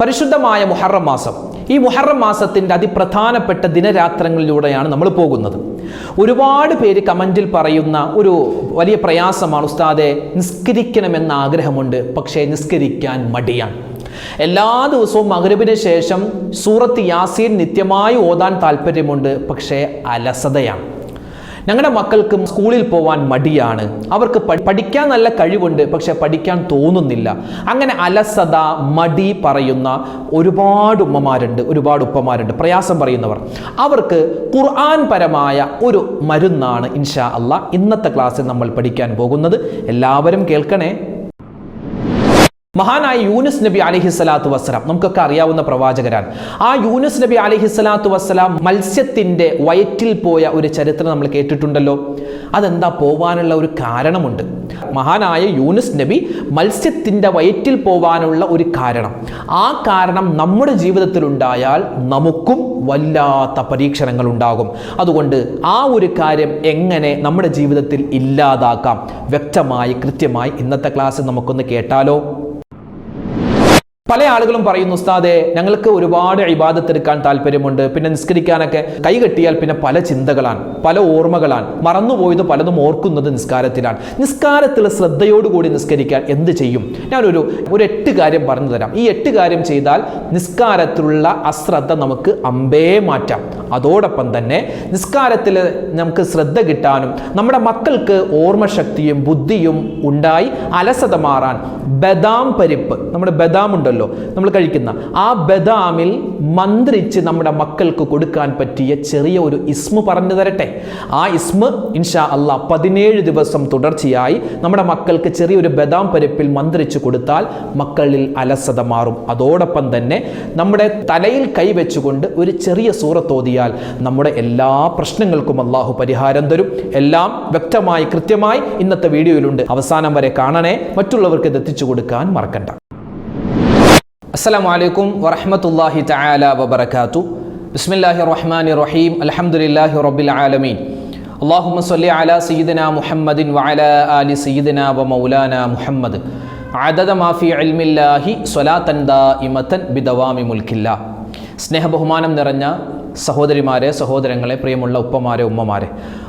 പരിശുദ്ധമായ മുഹറം മാസം. ഈ മുഹറം മാസത്തിന്റെ അതിപ്രധാനപ്പെട്ട ദിനരാത്രങ്ങളിലൂടെയാണ് നമ്മൾ പോകുന്നത്. ഒരുപാട് പേര് കമന്റിൽ പറയുന്ന ഒരു വലിയ പ്രയാസമാണ് ഉസ്താദെ നിസ്കരിക്കണമെന്ന ആഗ്രഹമുണ്ട് പക്ഷേ നിസ്കരിക്കാൻ മടിയാണ്. എല്ലാ ദിവസവും മകരവിന് ശേഷം സൂറത്ത് യാസീൻ നിത്യമായി ഓതാൻ താല്പര്യമുണ്ട് പക്ഷേ അലസതയാണ്. ഞങ്ങളുടെ മക്കൾക്കും സ്കൂളിൽ പോവാൻ മടിയാണ്. അവർക്ക് പഠിക്കാൻ നല്ല കഴിവുണ്ട് പക്ഷെ പഠിക്കാൻ തോന്നുന്നില്ല. അങ്ങനെ അലസത മടി പറയുന്ന ഒരുപാട് ഉമ്മമാരുണ്ട് ഒരുപാട് ഉപ്പമാരുണ്ട് പ്രയാസം പറയുന്നവർ. അവർക്ക് ഖുർആൻ പരമായ ഒരു മരുന്നാണ് ഇൻഷാ അള്ളാ ഇന്നത്തെ ക്ലാസ്സിൽ നമ്മൾ പഠിക്കാൻ പോകുന്നത്. എല്ലാവരും കേൾക്കണേ. മഹാനായ യൂനുസ് നബി അലഹിസ്സലാത്തു വസ്സലാം. നമുക്കൊക്കെ അറിയാവുന്ന പ്രവാചകരാണ്. ആ യൂനുസ് നബി അലഹിസ്സലാത്തു വസ്സലാം മത്സ്യത്തിന്റെ വയറ്റിൽ പോയ ഒരു ചരിത്രം നമ്മൾ കേട്ടിട്ടുണ്ടല്ലോ. അതെന്താ പോവാനുള്ള ഒരു കാരണമുണ്ട്? മഹാനായ യൂനുസ് നബി മത്സ്യത്തിന്റെ വയറ്റിൽ പോവാനുള്ള ഒരു കാരണം. ആ കാരണം നമ്മുടെ ജീവിതത്തിൽ ഉണ്ടായാൽ നമുക്കും വല്ലാത്ത പരീക്ഷണങ്ങൾ ഉണ്ടാകും അതുകൊണ്ട് ആ ഒരു കാര്യം എങ്ങനെ നമ്മുടെ ജീവിതത്തിൽ ഇല്ലാതാക്കാം? വ്യക്തമായി കൃത്യമായി ഇന്നത്തെ ക്ലാസ് നമുക്കൊന്ന് കേട്ടാലോ? പല ആളുകളും പറയുന്നു ഉസ്താദെ ഞങ്ങൾക്ക് ഒരുപാട് ഇബാദത്തെടുക്കാൻ താല്പര്യമുണ്ട്. പിന്നെ നിസ്കരിക്കാനൊക്കെ കൈ കെട്ടിയാൽ പിന്നെ പല ചിന്തകളാണ് പല ഓർമ്മകളാണ്. മറന്നുപോയത് പലതും ഓർക്കുന്നത് നിസ്കാരത്തിലാണ്. നിസ്കാരത്തിൽ ശ്രദ്ധയോടുകൂടി നിസ്കരിക്കാൻ എന്ത് ചെയ്യും? ഞാനൊരു ഒരു എട്ട് കാര്യം പറഞ്ഞു തരാം. ഈ എട്ട് കാര്യം ചെയ്താൽ നിസ്കാരത്തിലുള്ള അശ്രദ്ധ നമുക്ക് അമ്പേ മാറ്റാം. അതോടൊപ്പം തന്നെ നിസ്കാരത്തിൽ നമുക്ക് ശ്രദ്ധ കിട്ടാനും നമ്മുടെ മക്കൾക്ക് ഓർമ്മശക്തിയും ബുദ്ധിയും ഉണ്ടായി അലസത മാറാൻ ബദാം പരിപ്പ് നമ്മുടെ ബദാം ഉണ്ടല്ലോ. നമ്മൾ കഴിക്കുന്ന ആ ബദാമിൽ മന്ത്രിച്ച് നമ്മുടെ മക്കൾക്ക് കൊടുക്കാൻ പറ്റിയ ചെറിയ ഒരു ഇസ്മു പറഞ്ഞു തരട്ടെ. ആ ഇസ്മ ഇൻഷാ അള്ളാ പതിനേഴ് ദിവസം തുടർച്ചയായി നമ്മുടെ മക്കൾക്ക് ചെറിയൊരു ബദാം പരിപ്പിൽ മന്ത്രിച്ച് കൊടുത്താൽ മക്കളിൽ അലസത മാറും. അതോടൊപ്പം തന്നെ നമ്മുടെ തലയിൽ കൈവച്ചുകൊണ്ട് ഒരു ചെറിയ സൂറത്തോതിയാൽ നമ്മുടെ എല്ലാ പ്രശ്നങ്ങൾക്കും അള്ളാഹു പരിഹാരം തരും. എല്ലാം വ്യക്തമായി കൃത്യമായി ഇന്നത്തെ വീഡിയോയിലുണ്ട്. അവസാനം വരെ കാണണേ. മറ്റുള്ളവർക്ക് ഇത് എത്തിച്ചു കൊടുക്കാൻ മറക്കണ്ട. അസ്സാം വലൈക്കും വറഹമത്തല്ലാഹി തആല വബർക്കാത്തു ബിസ്മില്ലാഹി റഹ്മാൻ റഹീം അലഹമുല്ലാഹി റബ്ബിൽ ആലമീൻ. അള്ളാഹുമ സല്ലി അല സയ്യിദന മുഹമ്മദിൻ വഅല ആലി സയ്യിദന വ മൗലാന മുഹമ്മദ്. അദദ മാഫി അൽമില്ലാഹി സ്വലാതൻ ദാഇമത്തൻ ബിദവാമി മുൽക്കില്ല സ്നേഹബഹുമാനം നിറഞ്ഞ സഹോദരിമാരെ സഹോദരങ്ങളെ പ്രിയമുള്ള ഉപ്പമാരെ ഉമ്മമാരെ.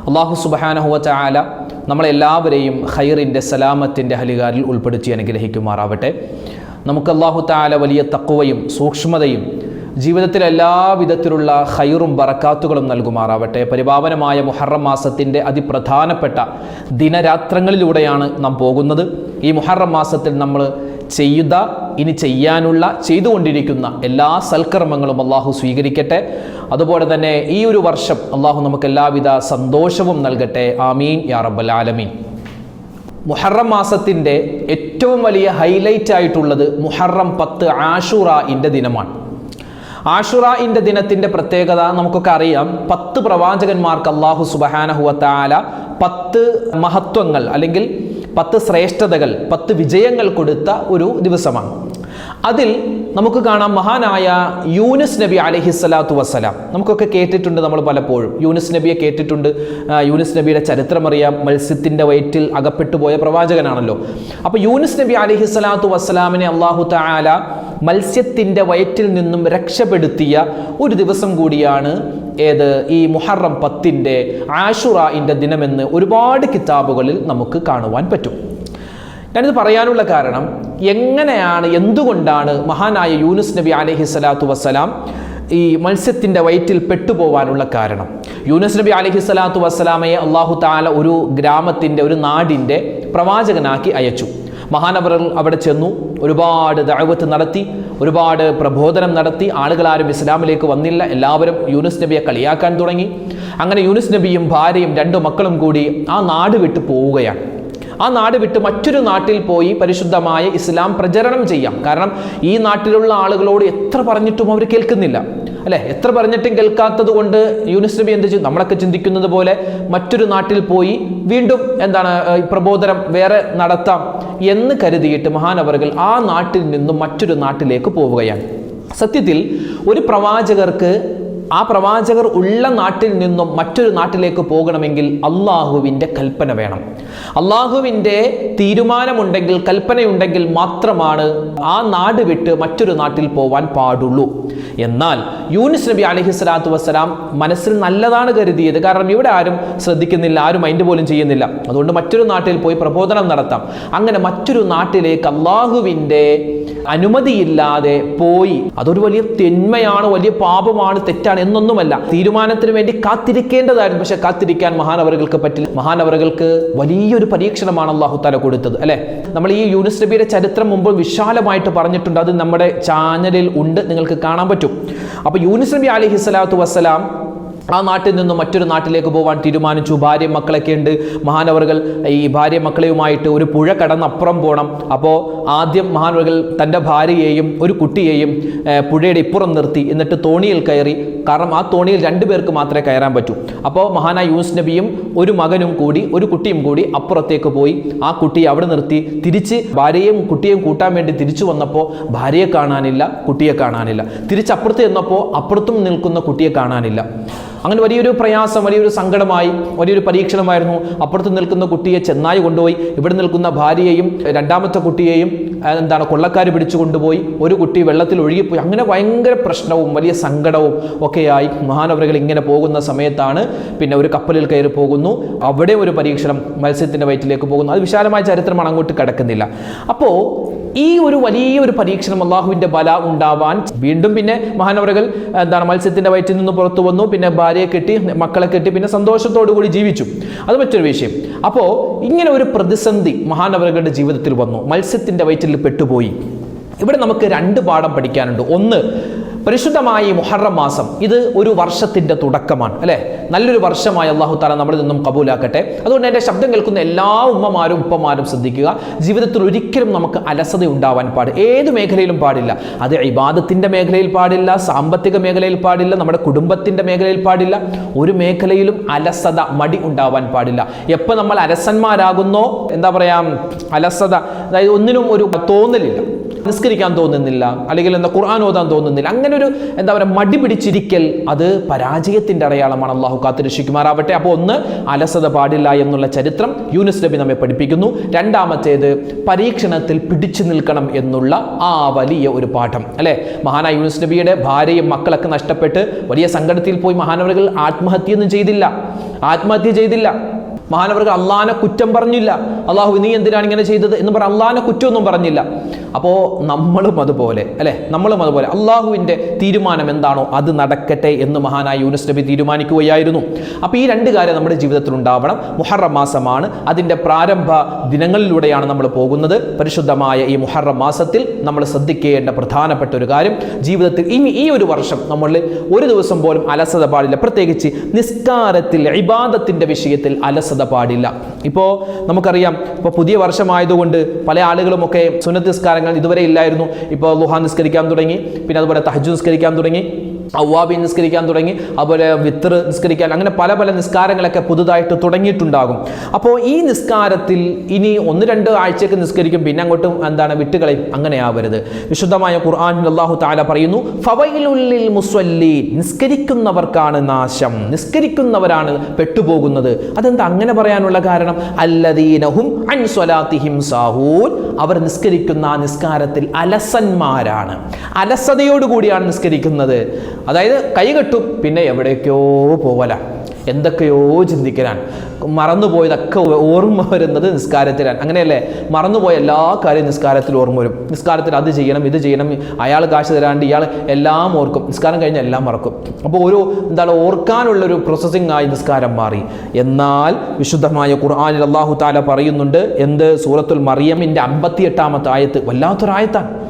അള്ളാഹു സുബഹാനഹുവ ചായാല നമ്മളെല്ലാവരെയും ഖൈറിന്റെ സലാമത്തിന്റെ ഹലികാരിൽ ഉൾപ്പെടുത്തി അനുഗ്രഹിക്കുമാറാവട്ടെ. നമുക്ക് അള്ളാഹു താല വലിയ തക്കുവയും സൂക്ഷ്മതയും ജീവിതത്തിൽ എല്ലാ വിധത്തിലുള്ള ഖൈറും ബറക്കാത്തുകളും നൽകുമാറാവട്ടെ. പരിപാവനമായ മുഹറം മാസത്തിന്റെ അതിപ്രധാനപ്പെട്ട ദിനരാത്രങ്ങളിലൂടെയാണ് നാം പോകുന്നത്. ഈ മുഹറം മാസത്തിൽ നമ്മൾ ചെയ്യുക ഇനി ചെയ്യാനുള്ള ചെയ്തുകൊണ്ടിരിക്കുന്ന എല്ലാ സൽക്കർമ്മങ്ങളും അള്ളാഹു സ്വീകരിക്കട്ടെ. അതുപോലെ തന്നെ ഈ ഒരു വർഷം അള്ളാഹു നമുക്ക് എല്ലാവിധ സന്തോഷവും നൽകട്ടെ. ആമീൻ. യാ റബ്ബൽ ആലമീൻ. മുഹറം മാസത്തിന്റെ ഏറ്റവും വലിയ ഹൈലൈറ്റ് ആയിട്ടുള്ളത് മുഹറം പത്ത് ആഷുറായിന്റെ ദിനമാണ്. ആഷുറായിന്റെ ദിനത്തിന്റെ പ്രത്യേകത നമുക്കൊക്കെ അറിയാം. പത്ത് പ്രവാചകന്മാർക്ക് അള്ളാഹു സുബഹാനഹുവത്താല പത്ത് മഹത്വങ്ങൾ അല്ലെങ്കിൽ പത്ത് ശ്രേഷ്ഠതകൾ പത്ത് വിജയങ്ങൾ കൊടുത്ത ഒരു ദിവസമാണ്. അതിൽ നമുക്ക് കാണാം മഹാനായ യൂനുസ് നബി അലഹിസ്സലാത്തു വസ്സലാം. നമുക്കൊക്കെ കേട്ടിട്ടുണ്ട് നമ്മൾ പലപ്പോഴും. യൂനുസ് നബിയെ കേട്ടിട്ടുണ്ട്. യൂനിസ് നബിയുടെ ചരിത്രമറിയാം. മത്സ്യത്തിന്റെ വയറ്റിൽ അകപ്പെട്ടു പോയ പ്രവാചകനാണല്ലോ. അപ്പോൾ യൂനുസ് നബി അലഹിസ്സലാത്തു വസ്സലാമിനെ അള്ളാഹു താല മത്സ്യത്തിന്റെ വയറ്റിൽ നിന്നും രക്ഷപ്പെടുത്തിയ ഒരു ദിവസം കൂടിയാണ് ഏത്? ഈ മുഹറം പത്തിന്റെ ആഷുറായിന്റെ ദിനമെന്ന് ഒരുപാട് കിതാബുകളിൽ നമുക്ക് കാണുവാൻ പറ്റും. ഞാനിത് പറയാനുള്ള കാരണം എങ്ങനെയാണ് എന്തുകൊണ്ടാണ് മഹാനായ യൂനുസ് നബി അലഹി സ്വലാത്തു വസ്സലാം ഈ മത്സ്യത്തിന്റെ വയറ്റിൽ പെട്ടുപോവാനുള്ള കാരണം? യൂനസ് നബി അലഹി സ്വലാത്തു വസ്സലാമയെ അള്ളാഹു താല ഒരു ഗ്രാമത്തിന്റെ ഒരു നാടിന്റെ പ്രവാചകനാക്കി അയച്ചു. മഹാനവർ അവിടെ ചെന്നു ഒരുപാട് ദഅവത്ത് നടത്തി ഒരുപാട് പ്രബോധനം നടത്തി. ആളുകളാരും ഇസ്ലാമിലേക്ക് വന്നില്ല. എല്ലാവരും യൂനുസ് നബിയെ കളിയാക്കാൻ തുടങ്ങി. അങ്ങനെ യൂനുസ് നബിയും ഭാര്യയും രണ്ടു മക്കളും കൂടി ആ നാട് വിട്ടു പോവുകയാണ്. ആ നാട് വിട്ട് മറ്റൊരു നാട്ടിൽ പോയി പരിശുദ്ധമായ ഇസ്ലാം പ്രചരണം ചെയ്യാം. കാരണം ഈ നാട്ടിലുള്ള ആളുകളോട് എത്ര പറഞ്ഞിട്ടും അവർ കേൾക്കുന്നില്ല. അല്ലെ? എത്ര പറഞ്ഞിട്ടും കേൾക്കാത്തത് കൊണ്ട് യൂനുസ് നബി എന്ത് ചെയ്യും നമ്മളൊക്കെ ചിന്തിക്കുന്നത് പോലെ മറ്റൊരു നാട്ടിൽ പോയി വീണ്ടും എന്താണ് പ്രബോധനം വേറെ നടത്താം എന്ന് കരുതിയിട്ട് മഹാനവറുകൾ ആ നാട്ടിൽ നിന്നും മറ്റൊരു നാട്ടിലേക്ക് പോവുകയാണ്. സത്യത്തിൽ ഒരു പ്രവാചകർക്ക് ആ പ്രവാചകർ ഉള്ള നാട്ടിൽ നിന്നും മറ്റൊരു നാട്ടിലേക്ക് പോകണമെങ്കിൽ അള്ളാഹുവിന്റെ കൽപ്പന വേണം. അള്ളാഹുവിന്റെ തീരുമാനമുണ്ടെങ്കിൽ കൽപ്പനയുണ്ടെങ്കിൽ മാത്രമാണ് ആ നാട് വിട്ട് മറ്റൊരു നാട്ടിൽ പോവാൻ പാടുള്ളൂ. എന്നാൽ യൂനിസ് നബി അലഹി സ്വലാത്തു വസ്സലാം മനസ്സിൽ നല്ലതാണ് കരുതിയത്. കാരണം ഇവിടെ ആരും ശ്രദ്ധിക്കുന്നില്ല ആരും മൈൻഡ് പോലും ചെയ്യുന്നില്ല. അതുകൊണ്ട് മറ്റൊരു നാട്ടിൽ പോയി പ്രബോധനം നടത്താം. അങ്ങനെ മറ്റൊരു നാട്ടിലേക്ക് അള്ളാഹുവിന്റെ അനുമതിയില്ലാതെ പോയി. അതൊരു വലിയ തിന്മയാണ് വലിയ പാപമാണ് തെറ്റാണ് എന്നൊന്നുമല്ല. തീരുമാനത്തിന് വേണ്ടി കാത്തിരിക്കേണ്ടതായിരുന്നു. പക്ഷെ കാത്തിരിക്കാൻ മഹാനവറുകൾക്ക് പറ്റില്ല. മഹാനവറുകൾക്ക് വലിയൊരു പരീക്ഷണമാണ് അള്ളാഹു തല കൊടുത്തത് അല്ലെ? നമ്മൾ ഈ യൂനിസ് നബിയുടെ ചരിത്രം മുമ്പ് വിശാലമായിട്ട് പറഞ്ഞിട്ടുണ്ട്. അത് നമ്മുടെ ചാനലിൽ ഉണ്ട്. നിങ്ങൾക്ക് കാണാൻ പറ്റും. അപ്പൊ യൂനിസ് നബി അലഹി സ്വലാത്തു വസ്സലാം ആ നാട്ടിൽ നിന്നും മറ്റൊരു നാട്ടിലേക്ക് പോകാൻ തീരുമാനിച്ചു. ഭാര്യ മക്കളൊക്കെ ഉണ്ട്. മഹാനവറുകൾ ഈ ഭാര്യ മക്കളെയുമായിട്ട് ഒരു പുഴ കടന്ന് അപ്പുറം പോകണം അപ്പോൾ ആദ്യം മഹാനവറുകൾ തന്റെ ഭാര്യയെയും ഒരു കുട്ടിയെയും പുഴയുടെ ഇപ്പുറം നിർത്തി. എന്നിട്ട് തോണിയിൽ കയറി. കാരണം ആ തോണിയിൽ രണ്ടു പേർക്ക് മാത്രമേ കയറാൻ പറ്റൂ. അപ്പോൾ മഹാനായ യൂസ് നബിയും ഒരു മകനും കൂടി ഒരു കുട്ടിയും കൂടി അപ്പുറത്തേക്ക് പോയി. ആ കുട്ടിയെ അവിടെ നിർത്തി. തിരിച്ച് ഭാര്യയും കുട്ടിയെയും കൂട്ടാൻ വേണ്ടി തിരിച്ചു വന്നപ്പോൾ ഭാര്യയെ കാണാനില്ല കുട്ടിയെ കാണാനില്ല. തിരിച്ചപ്പുറത്ത് ചെന്നപ്പോൾ അപ്പുറത്തും നിൽക്കുന്ന കുട്ടിയെ കാണാനില്ല. അങ്ങനെ വലിയൊരു പ്രയാസം വലിയൊരു സങ്കടമായി വലിയൊരു പരീക്ഷണമായിരുന്നു. അപ്പുറത്ത് നിൽക്കുന്ന കുട്ടിയെ ചെന്നായി കൊണ്ടുപോയി. ഇവിടെ നിൽക്കുന്ന ഭാര്യയെയും രണ്ടാമത്തെ കുട്ടിയെയും എന്താണ് കൊള്ളക്കാർ പിടിച്ചു കൊണ്ടുപോയി. ഒരു കുട്ടി വെള്ളത്തിൽ ഒഴുകിപ്പോയി. അങ്ങനെ ഭയങ്കര പ്രശ്നവും വലിയ സങ്കടവും ഒക്കെയായി മഹാനവരകൾ ഇങ്ങനെ പോകുന്ന സമയത്താണ് പിന്നെ ഒരു കപ്പലിൽ കയറി പോകുന്നു. അവിടെ ഒരു പരീക്ഷണം മത്സ്യത്തിന്റെ വയറ്റിലേക്ക് പോകുന്നു. അത് വിശാലമായ ചരിത്രമാണ് അങ്ങോട്ട് കിടക്കുന്നില്ല. അപ്പോൾ ഈ ഒരു വലിയ ഒരു പരീക്ഷണം അള്ളാഹുവിന്റെ ബല ഉണ്ടാവാൻ വീണ്ടും പിന്നെ മഹാനവറുകൾ എന്താണ് മത്സ്യത്തിന്റെ വയറ്റിൽ നിന്ന് പുറത്തു വന്നു പിന്നെ ഭാര്യയെ കെട്ടി മക്കളെ കെട്ടി പിന്നെ സന്തോഷത്തോടു കൂടി ജീവിച്ചു. അത് മറ്റൊരു വിഷയം. അപ്പോൾ ഇങ്ങനെ ഒരു പ്രതിസന്ധി മഹാനവറുകളുടെ ജീവിതത്തിൽ വന്നു. മത്സ്യത്തിന്റെ വയറ്റിൽ പെട്ടുപോയി. ഇവിടെ നമുക്ക് രണ്ട് പാഠം പഠിക്കാനുണ്ട്. ഒന്ന് പരിശുദ്ധമായ ഈ മുഹറം മാസം ഇത് ഒരു വർഷത്തിന്റെ തുടക്കമാണ് അല്ലേ? നല്ലൊരു വർഷമായി അള്ളാഹു താല നമ്മളിൽ നിന്നും കബൂലാക്കട്ടെ. അതുകൊണ്ട് എന്റെ ശബ്ദം കേൾക്കുന്ന എല്ലാ ഉമ്മമാരും ഉപ്പമാരും ശ്രദ്ധിക്കുക. ജീവിതത്തിൽ ഒരിക്കലും നമുക്ക് അലസത ഉണ്ടാവാൻ പാടില്ല ഏത് മേഖലയിലും പാടില്ല. അത് ഇബാദത്തിന്റെ മേഖലയിൽ പാടില്ല സാമ്പത്തിക മേഖലയിൽ പാടില്ല നമ്മുടെ കുടുംബത്തിന്റെ മേഖലയിൽ പാടില്ല. ഒരു മേഖലയിലും അലസത മടി ഉണ്ടാവാൻ പാടില്ല. എപ്പോൾ നമ്മൾ അലസന്മാരാകുന്നോ? എന്താ പറയുക അലസത അതായത് ഒന്നിനും ഒരു തോന്നലില്ല. നിസ്കരിക്കാൻ തോന്നുന്നില്ല അല്ലെങ്കിൽ എന്താ ഖുർആൻ ഓതാൻ തോന്നുന്നില്ല അങ്ങനെ ഒരു എന്താ പറയുക മടി പിടിച്ചിരിക്കൽ അത് പരാജയത്തിന്റെ അടയാളമാണ് അള്ളാഹു കാത്തിരക്ഷിക്കുമാറാവട്ടെ. അപ്പോൾ ഒന്ന് അലസത പാടില്ല എന്നുള്ള ചരിത്രം യൂനിസ് നബി നമ്മെ പഠിപ്പിക്കുന്നു. രണ്ടാമത്തേത് പരീക്ഷണത്തിൽ പിടിച്ചു നിൽക്കണം എന്നുള്ള ആ വലിയ ഒരു പാഠം അല്ലേ? മഹാനായ യൂനിസ് നബിയുടെ ഭാര്യയും മക്കളൊക്കെ നഷ്ടപ്പെട്ട് വലിയ സങ്കടത്തിൽ പോയി മഹാനവറുകൾ ആത്മഹത്യയൊന്നും ചെയ്തില്ല. ആത്മഹത്യ ചെയ്തില്ല. മഹാനവർക്ക് അള്ളാനെ കുറ്റം പറഞ്ഞില്ല. അള്ളാഹു നീ എന്തിനാണ് ഇങ്ങനെ ചെയ്തത് എന്ന് പറഞ്ഞ അള്ളാനെ കുറ്റമൊന്നും പറഞ്ഞില്ല. അപ്പോൾ നമ്മളും അതുപോലെ അല്ലേ? നമ്മളും അതുപോലെ. അള്ളാഹുവിന്റെ തീരുമാനം എന്താണോ അത് നടക്കട്ടെ എന്ന് മഹാനായ യൂനുസ് നബി തീരുമാനിക്കുകയായിരുന്നു. അപ്പോൾ ഈ രണ്ട് കാര്യം നമ്മുടെ ജീവിതത്തിൽ ഉണ്ടാവണം. മുഹറം മാസമാണ്. അതിന്റെ പ്രാരംഭ ദിനങ്ങളിലൂടെയാണ് നമ്മൾ പോകുന്നത്. പരിശുദ്ധമായ ഈ മുഹറം മാസത്തിൽ നമ്മൾ ശ്രദ്ധിക്കേണ്ട പ്രധാനപ്പെട്ട ഒരു കാര്യം ജീവിതത്തിൽ ഇനി ഈ ഒരു വർഷം നമ്മൾ ഒരു ദിവസം പോലും അലസത പാടില്ല. പ്രത്യേകിച്ച് നിസ്കാരത്തിൽ ഇബാദത്തിന്റെ വിഷയത്തിൽ അലസത പാടില്ല. ഇപ്പോൾ നമുക്കറിയാം ഇപ്പോൾ പുതിയ വർഷമായതുകൊണ്ട് പല ആളുകളുമൊക്കെ സുന്നത്ത് നിസ്കാരങ്ങൾ ഇതുവരെ ഇല്ലായിരുന്നു. ഇപ്പോൾ ലുഹാൻ നിസ്കരിക്കാൻ തുടങ്ങി പിന്നെ അതുപോലെ തഹജു നിസ്കരിക്കാൻ തുടങ്ങി. അവ്വാബി നിസ്കരിക്കാൻ തുടങ്ങി അതുപോലെ വിത്തർ നിസ്കരിക്കാൻ അങ്ങനെ പല പല നിസ്കാരങ്ങളൊക്കെ പുതുതായിട്ട് തുടങ്ങിയിട്ടുണ്ടാകും. അപ്പോൾ ഈ നിസ്കാരത്തിൽ ഇനി ഒന്ന് രണ്ട് ആഴ്ചയ്ക്ക് നിസ്കരിക്കും പിന്നെ അങ്ങോട്ടും എന്താണ് വിട്ടുകളയും അങ്ങനെയാവരുത്. വിശുദ്ധമായ ഖുർആൻ അള്ളാഹു താല പറയുന്നു ഫവയിലുള്ളിൽ മുസ്വല്ലി നിസ്കരിക്കുന്നവർക്കാണ് നാശം നിസ്കരിക്കുന്നവരാണ് പെട്ടുപോകുന്നത്. അതെന്താ അങ്ങനെ പറയാനുള്ള കാരണം? അല്ലദീനഹും അൻ സ്വലാത്തിഹിം സാഹൂൻ അവർ നിസ്കരിക്കുന്ന ആ നിസ്കാരത്തിൽ അലസന്മാരാണ്. അലസതയോടുകൂടിയാണ് നിസ്കരിക്കുന്നത്. അതായത് കൈകെട്ടും പിന്നെ എവിടേക്കോ പോവല. എന്തൊക്കെയോ ചിന്തിക്കലാണ്. മറന്നുപോയതൊക്കെ ഓർമ്മ വരുന്നത് നിസ്കാരത്തിലാണ്. അങ്ങനെയല്ലേ? മറന്നുപോയ എല്ലാ കാര്യവും നിസ്കാരത്തിൽ ഓർമ്മ വരും. നിസ്കാരത്തിൽ അത് ചെയ്യണം ഇത് ചെയ്യണം അയാൾ കാശ് തരാണ്ട് ഇയാൾ എല്ലാം ഓർക്കും. നിസ്കാരം കഴിഞ്ഞാൽ എല്ലാം മറക്കും. അപ്പോൾ ഒരു എന്താണ് ഓർക്കാനുള്ളൊരു പ്രോസസ്സിംഗ് ആയി നിസ്കാരം മാറി. എന്നാൽ വിശുദ്ധമായ ഖുർആാനിൽ അള്ളാഹു താല പറയുന്നുണ്ട് എന്ത്? സൂറത്തുൽ മറിയമിന്റെ അമ്പത്തി എട്ടാമത്തെ ആയത്ത് വല്ലാത്തൊരായത്താണ്.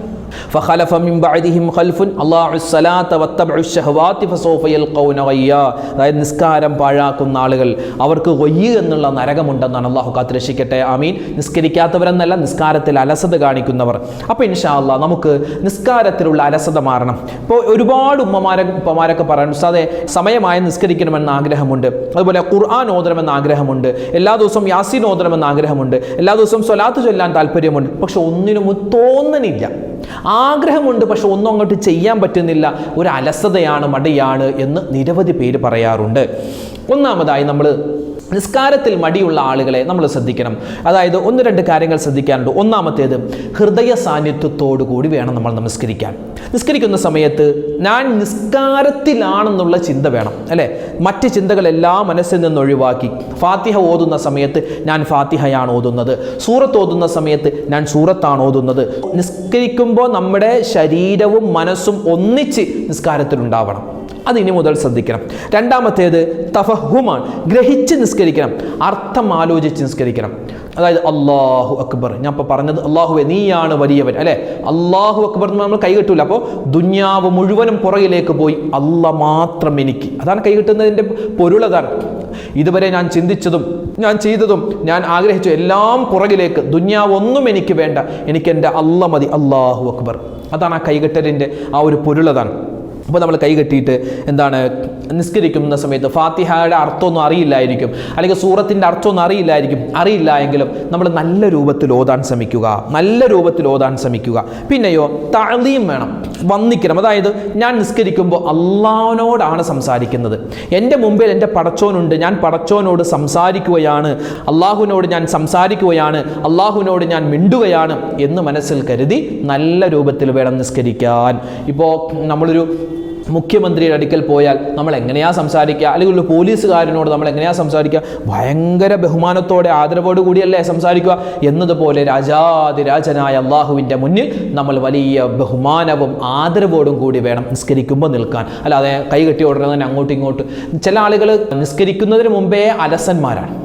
അതായത് നിസ്കാരം പാഴാക്കുന്ന ആളുകൾ. അവർക്ക് വയ്യ എന്നുള്ള നരകമുണ്ടെന്നാണ് അള്ളാഹു കാത്ത് രക്ഷിക്കട്ടെ ആമീൻ. നിസ്കരിക്കാത്തവരെന്നല്ല നിസ്കാരത്തിൽ അലസത കാണിക്കുന്നവർ. അപ്പോൾ ഇൻഷാ അല്ലാ നമുക്ക് നിസ്കാരത്തിലുള്ള അലസത മാറണം. ഇപ്പോൾ ഒരുപാട് ഉമ്മമാരെ ഉപ്പമാരൊക്കെ പറയണം സാതെ സമയമായി നിസ്കരിക്കണമെന്ന ആഗ്രഹമുണ്ട്. അതുപോലെ ഖുർആൻ ഓതണമെന്ന ആഗ്രഹമുണ്ട്. എല്ലാ ദിവസവും യാസീൻ ഓതണമെന്ന ആഗ്രഹമുണ്ട്. എല്ലാ ദിവസവും സ്വലാത്ത് ചൊല്ലാൻ താല്പര്യമുണ്ട്. പക്ഷെ ഒന്നിനും തോന്നണില്ല. ആഗ്രഹമുണ്ട് പക്ഷെ ഒന്നും അങ്ങോട്ട് ചെയ്യാൻ പറ്റുന്നില്ല. ഒരു അലസതയാണ് മടിയാണ് എന്ന് നിരവധി പേര് പറയാറുണ്ട്. ഒന്നാമതായി നമ്മൾ നിസ്കാരത്തിൽ മടിയുള്ള ആളുകളെ നമ്മൾ ശ്രദ്ധിക്കണം. അതായത് ഒന്ന് രണ്ട് കാര്യങ്ങൾ ശ്രദ്ധിക്കാനുണ്ട്. ഒന്നാമത്തേത് ഹൃദയ സാന്നിധ്യത്തോടു കൂടി വേണം നമ്മൾ നമസ്കരിക്കാൻ. നിസ്കരിക്കുന്ന സമയത്ത് ഞാൻ നിസ്കാരത്തിലാണെന്നുള്ള ചിന്ത വേണം അല്ലേ? മറ്റ് ചിന്തകളെല്ലാം മനസ്സിൽ നിന്ന് ഒഴിവാക്കി. ഫാത്തിഹ ഓതുന്ന സമയത്ത് ഞാൻ ഫാത്തിഹയാണ് ഓതുന്നത്. സൂറത്ത് ഓതുന്ന സമയത്ത് ഞാൻ സൂറത്താണ് ഓതുന്നത്. നിസ്കരിക്കുമ്പോൾ നമ്മുടെ ശരീരവും മനസ്സും ഒന്നിച്ച് നിസ്കാരത്തിലുണ്ടാവണം. അത് ഇനി മുതൽ ശ്രദ്ധിക്കണം. രണ്ടാമത്തേത് തഫഹുമാണ്. ഗ്രഹിച്ച് നിസ്കരിക്കണം. അർത്ഥം ആലോചിച്ച് നിസ്കരിക്കണം. അതായത് അള്ളാഹു അക്ബർ. ഞാൻ ഇപ്പോൾ പറഞ്ഞത് അള്ളാഹുവെ നീയാണ് വലിയവൻ അല്ലേ? അള്ളാഹു അക്ബർ എന്ന് നമ്മൾ കൈകെട്ടില്ല അപ്പോൾ ദുന്യാവ് മുഴുവനും പുറകിലേക്ക് പോയി അല്ല മാത്രം എനിക്ക്. അതാണ് കൈകെട്ടുന്നതിന്റെ പൊരുളതാണ്. ഇതുവരെ ഞാൻ ചിന്തിച്ചതും ഞാൻ ചെയ്തതും ഞാൻ ആഗ്രഹിച്ചു എല്ലാം പുറകിലേക്ക്. ദുന്യാവ് ഒന്നും എനിക്ക് വേണ്ട. എനിക്ക് എന്റെ അല്ല മതി. അള്ളാഹു അക്ബർ. അതാണ് ആ കൈകെട്ടലിന്റെ ആ ഒരു പൊരുളതാണ്. അപ്പോൾ നമ്മൾ കൈ കെട്ടിയിട്ട് എന്താണ് നിസ്കരിക്കുന്ന സമയത്ത് ഫാത്തിഹയുടെ അർത്ഥമൊന്നും അറിയില്ലായിരിക്കും. അല്ലെങ്കിൽ സൂറത്തിന്റെ അർത്ഥമൊന്നും അറിയില്ലായിരിക്കും. അറിയില്ല എങ്കിലും നമ്മൾ നല്ല രൂപത്തിൽ ഓതാൻ ശ്രമിക്കുക. നല്ല രൂപത്തിൽ ഓതാൻ ശ്രമിക്കുക. പിന്നെയോ തഴലിയും വേണം. വന്നിക്കണം അതായത് ഞാൻ നിസ്കരിക്കുമ്പോൾ അള്ളാഹുവിനോടാണ് സംസാരിക്കുന്നത്. എന്റെ മുമ്പിൽ എന്റെ പടച്ചോനുണ്ട്. ഞാൻ പടച്ചോനോട് സംസാരിക്കുകയാണ്. അള്ളാഹുവിനോട് ഞാൻ സംസാരിക്കുകയാണ്. അള്ളാഹുവിനോട് ഞാൻ മിണ്ടുകയാണ് എന്ന് മനസ്സിൽ കരുതി നല്ല രൂപത്തിൽ വേണം നിസ്കരിക്കാൻ. ഇപ്പോൾ നമ്മളൊരു മുഖ്യമന്ത്രിയുടെ അടുക്കൽ പോയാൽ നമ്മൾ എങ്ങനെയാ സംസാരിക്കുക? അല്ലെങ്കിൽ ഒരു പോലീസുകാരനോട് നമ്മൾ എങ്ങനെയാ സംസാരിക്കുക? ഭയങ്കര ബഹുമാനത്തോടെ ആദരവോട് കൂടിയല്ലേ സംസാരിക്കുക. എന്നതുപോലെ രാജാതിരാജനായ അള്ളാഹുവിന്റെ മുന്നിൽ നമ്മൾ വലിയ ബഹുമാനവും ആദരവോടും കൂടി വേണം നിസ്കരിക്കുമ്പോൾ നിൽക്കാൻ. അല്ലാതെ കൈ കെട്ടി ഉടനെ തന്നെ അങ്ങോട്ടും ഇങ്ങോട്ടും. ചില ആളുകൾ നിസ്കരിക്കുന്നതിന് മുമ്പേ അലസന്മാരാണ്.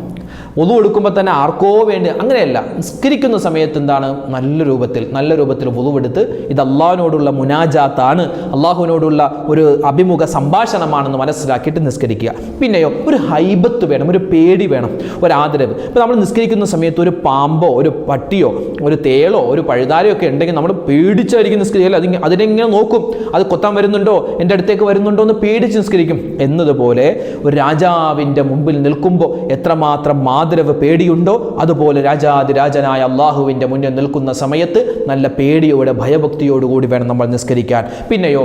ഒതു എടുക്കുമ്പോൾ തന്നെ ആർക്കോ വേണ്ടി അങ്ങനെയല്ല. നിസ്കരിക്കുന്ന സമയത്ത് എന്താണ്? നല്ല രൂപത്തിൽ നല്ല രൂപത്തിൽ ഒതുവെടുത്ത് ഇത് അള്ളാഹുവിനോടുള്ള മുനാജാത്താണ്. അള്ളാഹുവിനോടുള്ള ഒരു അഭിമുഖ സംഭാഷണമാണെന്ന് മനസ്സിലാക്കിയിട്ട് നിസ്കരിക്കുക. പിന്നെയോ ഒരു ഹൈബത്ത് വേണം ഒരു പേടി വേണം ഒരു ആദരവ്. ഇപ്പോൾ നമ്മൾ നിസ്കരിക്കുന്ന സമയത്ത് ഒരു പാമ്പോ ഒരു പട്ടിയോ ഒരു തേളോ ഒരു പഴുതാരയോ ഒക്കെ ഉണ്ടെങ്കിൽ നമ്മൾ പേടിച്ചായിരിക്കും നിസ്കരിക്കുക അതിന് അതിനെങ്ങനെ നോക്കും? അത് കൊത്താൻ വരുന്നുണ്ടോ? എന്റെ അടുത്തേക്ക് വരുന്നുണ്ടോ എന്ന് പേടിച്ച് നിസ്കരിക്കും. എന്നതുപോലെ ഒരു രാജാവിന്റെ മുമ്പിൽ നിൽക്കുമ്പോൾ എത്രമാത്രം ആദരവ് പേടിയുണ്ടോ? അതുപോലെ രാജാതിരാജനായ അള്ളാഹുവിന്റെ മുന്നിൽ നിൽക്കുന്ന സമയത്ത് നല്ല പേടിയോടെ ഭയഭക്തിയോടുകൂടി വേണം നമ്മൾ നിസ്കരിക്കാൻ. പിന്നെയോ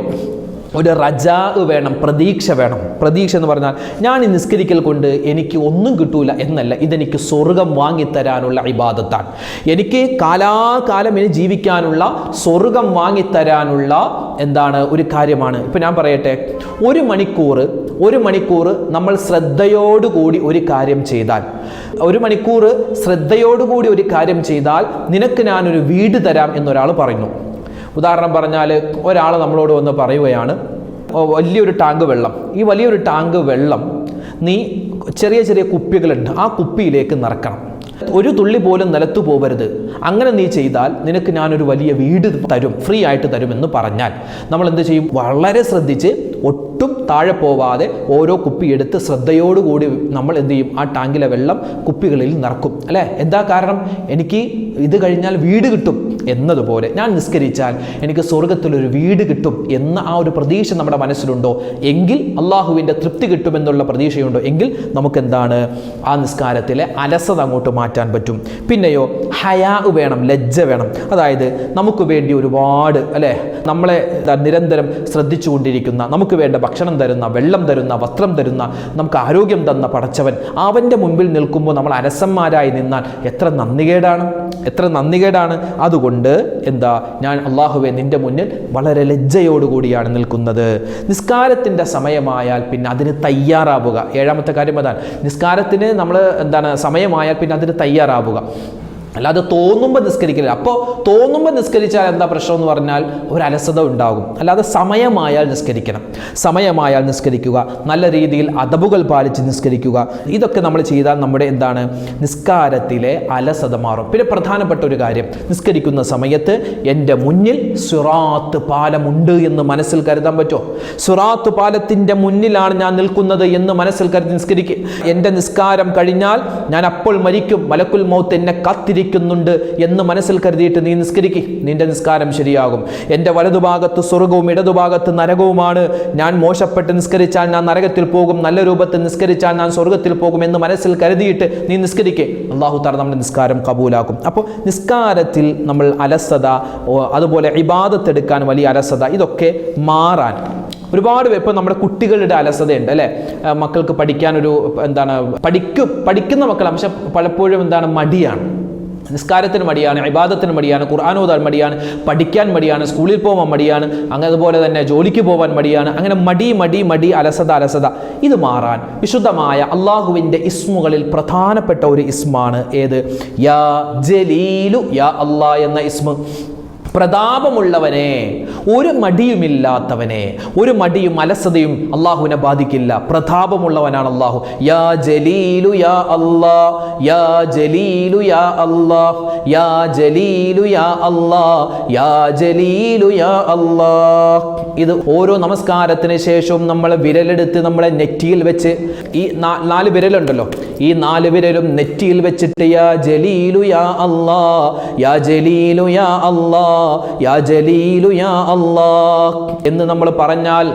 ഒരു റജാ വേണം പ്രതീക്ഷ വേണം. പ്രതീക്ഷ എന്ന് പറഞ്ഞാൽ ഞാൻ ഈ നിസ്കരിക്കൽ കൊണ്ട് എനിക്ക് ഒന്നും കിട്ടൂല എന്നല്ല. ഇതെനിക്ക് സ്വർഗം വാങ്ങിത്തരാനുള്ള ഇബാദത്താണ്. എനിക്ക് കാലാകാലം ഇനി ജീവിക്കാനുള്ള സ്വർഗം വാങ്ങിത്തരാനുള്ള എന്താണ് ഒരു കാര്യമാണ്. ഇപ്പം ഞാൻ പറയട്ടെ ഒരു മണിക്കൂർ ഒരു മണിക്കൂർ നമ്മൾ ശ്രദ്ധയോടുകൂടി ഒരു കാര്യം ചെയ്താൽ. ഒരു മണിക്കൂർ ശ്രദ്ധയോടുകൂടി ഒരു കാര്യം ചെയ്താൽ നിനക്ക് ഞാനൊരു വീട് തരാം എന്നൊരാൾ പറയുന്നു. ഉദാഹരണം പറഞ്ഞാൽ ഒരാൾ നമ്മളോട് വന്ന് പറയുകയാണ് വലിയൊരു ടാങ്ക് വെള്ളം. ഈ വലിയൊരു ടാങ്ക് വെള്ളം നീ ചെറിയ ചെറിയ കുപ്പികളുണ്ട് ആ കുപ്പിയിലേക്ക് നിറക്കണം. ഒരു തുള്ളി പോലും നിലത്തു പോകരുത് അങ്ങനെ നീ ചെയ്താൽ നിനക്ക് ഞാനൊരു വലിയ വീട് തരും ഫ്രീ ആയിട്ട് തരുമെന്ന് പറഞ്ഞാൽ. നമ്മൾ എന്ത് ചെയ്യും? വളരെ ശ്രദ്ധിച്ച് ഒട്ടും താഴെ പോവാതെ ഓരോ കുപ്പി എടുത്ത് ശ്രദ്ധയോടുകൂടി നമ്മൾ എന്ത് ചെയ്യും? ആ ടാങ്കിലെ വെള്ളം കുപ്പികളിൽ നിറക്കും. അല്ലേ? എന്താ കാരണം? എനിക്ക് ഇത് കഴിഞ്ഞാൽ വീട് കിട്ടും എന്നതുപോലെ. ഞാൻ നിസ്കരിച്ചാൽ എനിക്ക് സ്വർഗത്തിലൊരു വീട് കിട്ടും എന്ന ആ ഒരു പ്രതീക്ഷ നമ്മുടെ മനസ്സിലുണ്ടോ? എങ്കിൽ അള്ളാഹുവിന്റെ തൃപ്തി കിട്ടുമെന്നുള്ള പ്രതീക്ഷയുണ്ടോ? എങ്കിൽ നമുക്ക് എന്താണ് ആ നിസ്കാരത്തിലെ അലസത അങ്ങോട്ട് മാറ്റാൻ പറ്റും. പിന്നെയോ ഹയാ വേണം ലജ്ജ വേണം. അതായത് നമുക്ക് വേണ്ടി ഒരുപാട് അല്ലേ? നമ്മളെ നിരന്തരം ശ്രദ്ധിച്ചുകൊണ്ടിരിക്കുന്ന നമുക്ക് വേണ്ട ഭക്ഷണം തരുന്ന വെള്ളം തരുന്ന വസ്ത്രം തരുന്ന നമുക്ക് ആരോഗ്യം തന്ന പടച്ചവൻ അവന്റെ മുമ്പിൽ നിൽക്കുമ്പോൾ നമ്മൾ അരസന്മാരായി നിന്നാൽ എത്ര നന്ദികേടാണ് എത്ര നന്ദികേടാണ്. അതുകൊണ്ട് എന്താ ഞാൻ അള്ളാഹുവെ നിന്റെ മുന്നിൽ വളരെ ലജ്ജയോടുകൂടിയാണ് നിൽക്കുന്നത്. നിസ്കാരത്തിന്റെ സമയമായാൽ പിന്നെ അതിന് തയ്യാറാവുക. ഏഴാമത്തെ കാര്യം അതാണ്. നിസ്കാരത്തിന് നമ്മൾ എന്താണ് സമയമായാൽ പിന്നെ അതിന് തയ്യാറാവുക. അല്ലാതെ തോന്നുമ്പോൾ നിസ്കരിക്കില്ല അപ്പോൾ തോന്നുമ്പോൾ നിസ്കരിച്ചാൽ എന്താ പ്രശ്നം എന്ന് പറഞ്ഞാൽ ഒരു അലസത ഉണ്ടാകും. അല്ലാതെ സമയമായാൽ നിസ്കരിക്കണം. സമയമായാൽ നിസ്കരിക്കുക. നല്ല രീതിയിൽ അതബുകൾ പാലിച്ച് നിസ്കരിക്കുക. ഇതൊക്കെ നമ്മൾ ചെയ്താൽ നമ്മുടെ എന്താണ്? നിസ്കാരത്തിലെ അലസത മാറും. പിന്നെ പ്രധാനപ്പെട്ട ഒരു കാര്യം. നിസ്കരിക്കുന്ന സമയത്ത് എന്റെ മുന്നിൽ സുറാത്ത് പാലമുണ്ട് എന്ന് മനസ്സിൽ കരുതാൻ പറ്റുമോ സുറാത്ത് പാലത്തിന്റെ മുന്നിലാണ് ഞാൻ നിൽക്കുന്നത് എന്ന് മനസ്സിൽ കരുതി നിസ്കരിക്കുക എന്റെ നിസ്കാരം കഴിഞ്ഞാൽ ഞാൻ അപ്പോൾ മരിക്കും. മലക്കുൽ മൗത്ത് എന്നെ കാത്തിരിക്കും. കാത്തിരിക്കുന്നുണ്ട് എന്ന് മനസ്സിൽ കരുതിയിട്ട് നീ നിസ്കരിക്ക്. നിന്റെ നിസ്കാരം ശരിയാകും. എന്റെ വലതുഭാഗത്ത് സ്വർഗവും ഇടതുഭാഗത്ത് നരകവുമാണ്. ഞാൻ മോശപ്പെട്ട് നിസ്കരിച്ചാൽ ഞാൻ നരകത്തിൽ പോകും. നല്ല രൂപത്തിൽ നിസ്കരിച്ചാൽ ഞാൻ സ്വർഗത്തിൽ പോകും എന്ന് മനസ്സിൽ കരുതിയിട്ട് നീ നിസ്കരിക്കേ. അള്ളാഹു താല നമ്മുടെ നിസ്കാരം കബൂലാക്കും. അപ്പോൾ നിസ്കാരത്തിൽ നമ്മൾ അലസത അതുപോലെ ഇബാദത്തെടുക്കാൻ വലിയ അലസത ഇതൊക്കെ മാറാൻ. ഒരുപാട് പേർ ഇപ്പോൾ നമ്മുടെ കുട്ടികളുടെ അലസതയുണ്ട് അല്ലേ? മക്കൾക്ക് പഠിക്കാനൊരു എന്താണ് പഠിക്കും പഠിക്കുന്ന മക്കളാണ്. പക്ഷെ പലപ്പോഴും എന്താണ് മടിയാണ്. നിസ്കാരത്തിന് മടിയാണ് ഇബാദത്തിന് മടിയാണ് ഖുർആൻ ഓതാൻ മടിയാണ് പഠിക്കാൻ മടിയാണ് സ്കൂളിൽ പോകാൻ മടിയാണ് അങ്ങനെ അതുപോലെ തന്നെ ജോലിക്ക് പോകാൻ മടിയാണ് അങ്ങനെ മടി മടി മടി അലസത അലസത. ഇത് മാറാൻ വിശുദ്ധമായ അള്ളാഹുവിന്റെ ഇസ്മുകളിൽ പ്രധാനപ്പെട്ട ഒരു ഇസ്മാണ് ഏത്? യാ ജലീലു യാ അള്ളാ എന്ന ഇസ്മ. പ്രതാപമുള്ളവനെ ഒരു മടിയുമില്ലാത്തവനെ ഒരു മടിയും അലസതയും അള്ളാഹുവിനെ ബാധിക്കില്ല. പ്രതാപമുള്ളവനാണ് അള്ളാഹു. യാ ജലീലു യാ അല്ലാ യാ ജലീലു യാ അല്ലാ യാ ജലീലു യാ അല്ലാ യാ ജലീലു യാ അല്ലാ. ഇത് ഓരോ നമസ്കാരത്തിന് ശേഷവും നമ്മൾ വിരലെടുത്ത് നമ്മളെ നെറ്റിയിൽ വെച്ച് ഈ നാല് വിരലുണ്ടല്ലോ. ഈ നാല് വിരലും നെറ്റിയിൽ വെച്ചിട്ട് യാ ജലീലു യാ അല്ലാ യാ ജലീലു യാ അല്ലാ യാ ജലീലു യാ അള്ളാഹ് എന്ന് നമ്മൾ പറഞ്ഞാൽ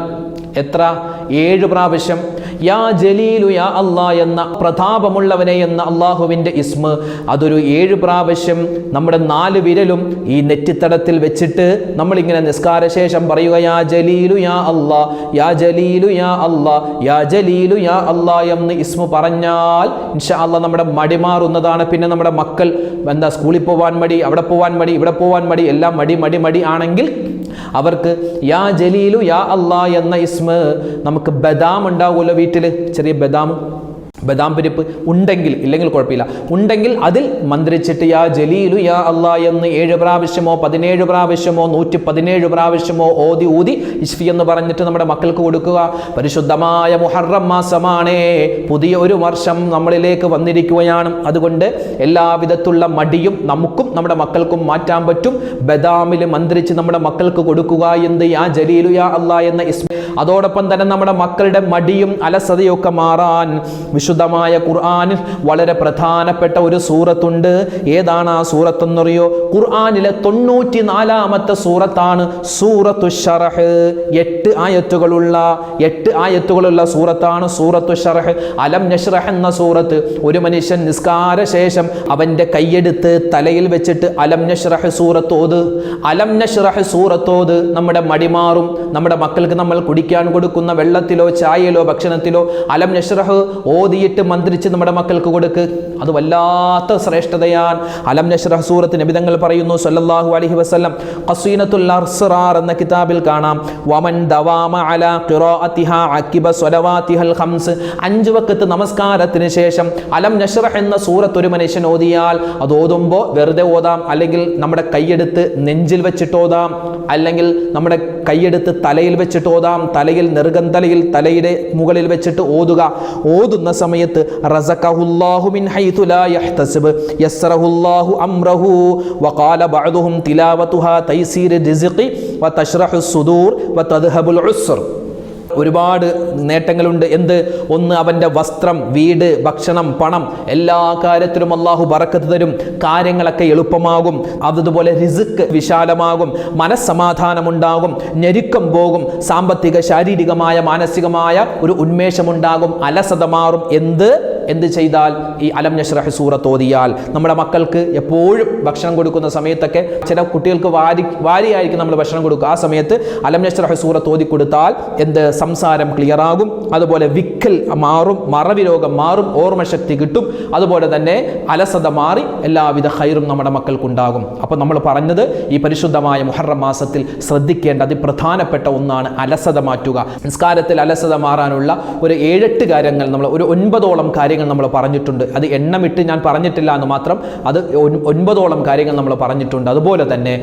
എത്ര? ഏഴ് പ്രാവശ്യം യാ ജലീലു യാ അല്ലാ എന്ന പ്രതാപമുള്ളവനെ എന്ന അള്ളാഹുവിന്റെ ഇസ്മ. അതൊരു ഏഴ് പ്രാവശ്യം നമ്മുടെ നാല് വിരലും ഈ നെറ്റിത്തടത്തിൽ വെച്ചിട്ട് നമ്മളിങ്ങനെ നിസ്കാര ശേഷം പറയുക യാ ജലീലു യാ അല്ലാ യാ ജലീലു യാ അല്ലാ യാ ജലീലു യാ അല്ലാ എന്ന് ഇസ്മ പറഞ്ഞാൽ ഇൻഷാ അല്ലാ നമ്മുടെ മടി മാറുന്നതാണ്. പിന്നെ നമ്മുടെ മക്കൾ എന്താ സ്കൂളിൽ പോവാൻ മടി അവിടെ പോവാൻ മടി ഇവിടെ പോവാൻ മടി എല്ലാം മടി മടി മടി ആണെങ്കിൽ അവർക്ക് യാ ജലീലു യാ അല്ലാ എന്ന ഇസ്മ നമുക്ക് ബദാം ഉണ്ടാവുമല്ലോ വീട്ടിൽ ചെറിയ ബദാം ബദാം പരിപ്പ് ഉണ്ടെങ്കിൽ ഇല്ലെങ്കിൽ കുഴപ്പമില്ല. ഉണ്ടെങ്കിൽ അതിൽ മന്ത്രിച്ചിട്ട് യാ ജലീലു യാ അല്ലാ എന്ന് ഏഴ് പ്രാവശ്യമോ പതിനേഴ് പ്രാവശ്യമോ നൂറ്റി പതിനേഴ് പ്രാവശ്യമോ ഓതി ഊതി ഇഷ്ഫി എന്ന് പറഞ്ഞിട്ട് നമ്മുടെ മക്കൾക്ക് കൊടുക്കുക. പരിശുദ്ധമായ മുഹറം മാസമാണേ. പുതിയ ഒരു വർഷം നമ്മളിലേക്ക് വന്നിരിക്കുകയാണ്. അതുകൊണ്ട് എല്ലാവിധത്തുള്ള മടിയും നമുക്കും നമ്മുടെ മക്കൾക്കും മാറ്റാൻ പറ്റും. ബദാമിൽ മന്ത്രിച്ച് നമ്മുടെ മക്കൾക്ക് കൊടുക്കുക എന്ത്? യാ ജലീലു യാ അല്ലാ എന്ന ഇസ്മി അതോടൊപ്പം തന്നെ നമ്മുടെ മക്കളുടെ മടിയും അലസതയൊക്കെ മാറാൻ വിശുദ്ധമായ ഖുർആാനിൽ വളരെ പ്രധാനപ്പെട്ട ഒരു സൂറത്തുണ്ട്. ഏതാണ് ആ സൂറത്ത് എന്നറിയോ ഖുർആനിലെ തൊണ്ണൂറ്റി നാലാമത്തെ സൂറത്താണ് സൂറത്തു ഷറഹ്. എട്ട് ആയത്തുകളുള്ള എട്ട് ആയത്തുകളുള്ള സൂറത്താണ് സൂറത്തു ഷറഹ്. അലം നഷ്റഹ് എന്ന സൂറത്ത് ഒരു മനുഷ്യൻ നിസ്കാര ശേഷം അവന്റെ കൈയെടുത്ത് തലയിൽ വെച്ചിട്ട് അലം നഷ്റഹ് സൂറത്തോത് അലം നഷ്റഹ് സൂറത്തോത് നമ്മുടെ മടിമാറും നമ്മുടെ മക്കൾക്ക് നമ്മൾ കുടിക്കാൻ കൊടുക്കുന്ന വെള്ളത്തിലോ ചായയിലോ ഭക്ഷണത്തിലോ അലം നഷ്റഹ് ഓതിയിട്ട് മന്ത്രിച്ച് നമ്മുടെ മക്കൾക്ക് കൊടുക്ക്. അത് വല്ലാത്ത ശ്രേഷ്ഠതയാണ്. അലം നഷ്റഹ് സൂറത്ത് നബിതങ്ങൾ പറയുന്നു സല്ലല്ലാഹു അലൈഹി വസല്ലം ഖസീനത്തുൽ അർസറാർ എന്ന കിതാബിൽ കാണാം. വമൻ ദവാമ അലാ അക്കിബ സ്വലവാത്തിഹൽ ഖംസ് അഞ്ച് വക്കത്ത് നമസ്കാരത്തിന് ശേഷം അലം നഷ്റഹ് എന്ന സൂറത്ത് ഒരു മനുഷ്യൻ ഓതിയാൽ അത് ഓതുമ്പോൾ വെറുതെ ഓതാം. അല്ലെങ്കിൽ നമ്മുടെ കൈയെടുത്ത് നെഞ്ചിൽ വെച്ചിട്ട് ഓതാം. അല്ലെങ്കിൽ നമ്മുടെ കൈയെടുത്ത് തലയിൽ വെച്ചിട്ട് ഓതാം. തലയിൽ നെറുകന്തലയിൽ തലയുടെ മുകളിൽ വെച്ചിട്ട് ഓതുക. ഓതുന്ന സമയത്ത് റസഖഹുല്ലാഹു മിൻ ഹൈതു ലാ യഹ്തസിബ് യസ്റഹുല്ലാഹു അംറഹു വഖാല ബഅദുഹും തിലാവതുഹാ തൈസീർ റിസ്ഖി വതശ്റഹു സുദൂർ വതദ്ഹബുൽ ഉസ്ർ ഒരുപാട് നേട്ടങ്ങളുണ്ട്. എന്ത്? ഒന്ന് അവന്റെ വസ്ത്രം വീട് ഭക്ഷണം പണം. എല്ലാ കാര്യത്തിലും അള്ളാഹു പറക്കത്ത് തരും. കാര്യങ്ങളൊക്കെ എളുപ്പമാകും. അതുപോലെ റിസുക്ക് വിശാലമാകും. മനസ്സമാധാനമുണ്ടാകും. ഞെരുക്കം പോകും. സാമ്പത്തിക ശാരീരികമായ മാനസികമായ ഒരു ഉന്മേഷമുണ്ടാകും. അലസത മാറും. എന്ത്? എന്ത് ചെയ്താൽ ഈ അലം നഷ്റഹ് സൂറ തോതിയാൽ നമ്മുടെ മക്കൾക്ക് എപ്പോഴും ഭക്ഷണം കൊടുക്കുന്ന സമയത്തൊക്കെ ചില കുട്ടികൾക്ക് വാരി വാരിയായിരിക്കും നമ്മൾ ഭക്ഷണം കൊടുക്കുക. ആ സമയത്ത് അലം നഷ്റഹ് സൂറ തോതി കൊടുത്താൽ എന്ത്? സംസാരം ക്ലിയർ ആകും. അതുപോലെ വിക്കൽ മാറും മറവി രോഗം മാറും ഓർമ്മശക്തി കിട്ടും. അതുപോലെ തന്നെ അലസത മാറി എല്ലാവിധ ഹൈറും നമ്മുടെ മക്കൾക്കുണ്ടാകും. അപ്പോൾ നമ്മൾ പറഞ്ഞത് ഈ പരിശുദ്ധമായ മുഹറം മാസത്തിൽ ശ്രദ്ധിക്കേണ്ട അതിപ്രധാനപ്പെട്ട ഒന്നാണ് അലസത മാറ്റുക. സംസ്കാരത്തിൽ അലസത മാറാനുള്ള ഒരു ഏഴെട്ട് കാര്യങ്ങൾ നമ്മൾ ഒരു ഒൻപതോളം കാര്യങ്ങൾ കാര്യങ്ങൾ നമ്മൾ പറഞ്ഞിട്ടുണ്ട്. അത് എണ്ണമിട്ട് ഞാൻ പറഞ്ഞിട്ടില്ല എന്ന് മാത്രം അത് ഒൻപതോളം കാര്യങ്ങൾ നമ്മൾ പറഞ്ഞിട്ടുണ്ട്. അതുപോലെ തന്നെ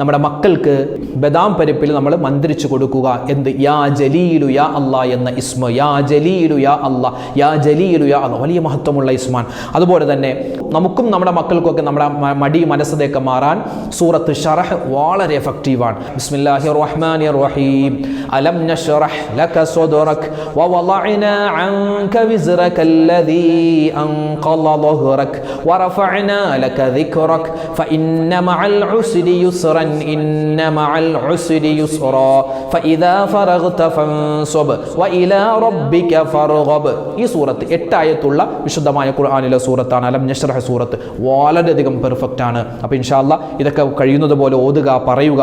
നമ്മുടെ മക്കൾക്ക് ബദാം പരിപ്പിൽ നമ്മൾ മന്ത്രിച്ചു കൊടുക്കുക. എന്ത്? യാ ജലീലു യാ അല്ല എന്ന ഇസ്മ. യാ ജലീലു യാ അല്ല യാ ജലീലു യാ അല്ല വലിയ മഹത്വമുള്ള ഇസ്മാൻ അതുപോലെ തന്നെ നമുക്കും നമ്മുടെ മക്കൾക്കൊക്കെ നമ്മുടെ മടി മനസ്സിലേക്ക് മാറാൻ സൂറത്ത് ഷറഹ് വളരെ എഫക്റ്റീവാണ് ബിസ്മില്ലാഹി റഹ്മാനിർ റഹീം അലം നഷറഹ് ലക സദറക് വവളഅന അൻക വിസ്റക അല്ലദീ الذي أنقض ظهرك ورفعنا لك ذكرك فإن مع العسر يسرا إن مع العسر يسرا فإذا فرغت فانصب وإلى ربك فارغب ഈ സൂറത്ത് എട്ടായത്തുള്ള വിശുദ്ധമായ ഖുർആാനിലെ സൂറത്താണ് അലം നഷ്റഹ സൂറത്ത് വളരെയധികം പെർഫെക്റ്റ് ആണ് അപ്പോൾ ഇൻഷാല്ല ഇതൊക്കെ കഴിയുന്നത് പോലെ ഓതുക പറയുക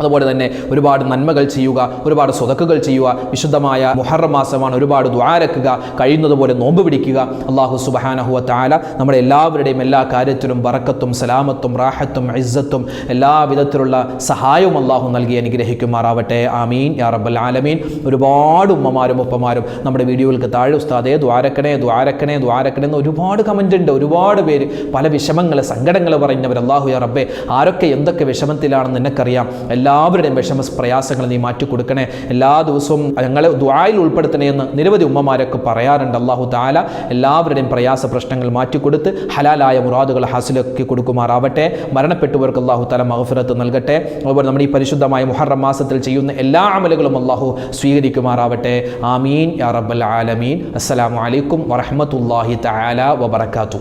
അതുപോലെ തന്നെ ഒരുപാട് നന്മകൾ ചെയ്യുക ഒരുപാട് സ്വതക്കുകൾ ചെയ്യുക വിശുദ്ധമായ മുഹറം മാസമാണ് ഒരുപാട് ദ്വാരക്കുക കഴിയുന്നത് പോലെ നോമ്പ് പിടിക്കുക. അള്ളാഹു സുബഹാനഹുവ താല നമ്മുടെ എല്ലാവരുടെയും എല്ലാ കാര്യത്തിലും വറക്കത്തും സലാമത്തും റാഹത്തും ഇസ്സത്തും എല്ലാ വിധത്തിലുള്ള സഹായവും അള്ളാഹു നൽകി അനുഗ്രഹിക്കുമാറാവട്ടെ. ആമീൻ. യാ റബ്ബൽ ആലമീൻ. ഒരുപാട് ഉമ്മമാരും ഉപ്പമാരും നമ്മുടെ വീഡിയോകൾക്ക് താഴെ ഉസ്താദേ ദ്വാരക്കണേ ദ്വാരക്കണേ ദ്വാരക്കണേ എന്ന് ഒരുപാട് കമന്റ് ഉണ്ട്. ഒരുപാട് പേര് പല വിഷമങ്ങൾ സങ്കടങ്ങൾ പറയുന്നവർ അള്ളാഹു യാ റബ്ബെ ആരൊക്കെ എന്തൊക്കെ വിഷമത്തിലാണെന്ന് നിനക്കറിയാം. എല്ലാവരുടെയും വിഷമ പ്രയാസങ്ങൾ നീ മാറ്റിക്കൊടുക്കണേ എല്ലാ ദിവസവും ഞങ്ങളെ ദ്വായിൽ ഉൾപ്പെടുത്തണേ എന്ന് നിരവധി ഉമ്മമാരൊക്കെ പറയാറുണ്ട്. അള്ളാഹു താല എല്ലാവരുടെയും പ്രയാസ പ്രശ്നങ്ങൾ മാറ്റിക്കൊടുത്ത് ഹലാലായ മുറാദുകൾ ഹാസിലാക്കി കൊടുക്കുമാറാവട്ടെ. മരണപ്പെട്ടവർക്ക് അള്ളാഹു താല മഹഫിറത്ത് നൽകട്ടെ. അതുപോലെ നമ്മുടെ ഈ പരിശുദ്ധമായ മുഹറം മാസത്തിൽ ചെയ്യുന്ന എല്ലാ അമലുകളും അള്ളാഹു സ്വീകരിക്കുമാറാവട്ടെ. ആമീൻ. യാ റബ്ബൽ ആലമീൻ. അസ്സലാമു അലൈക്കും വറഹ്മത്തുള്ളാഹി തആല വബറകാതുഹു.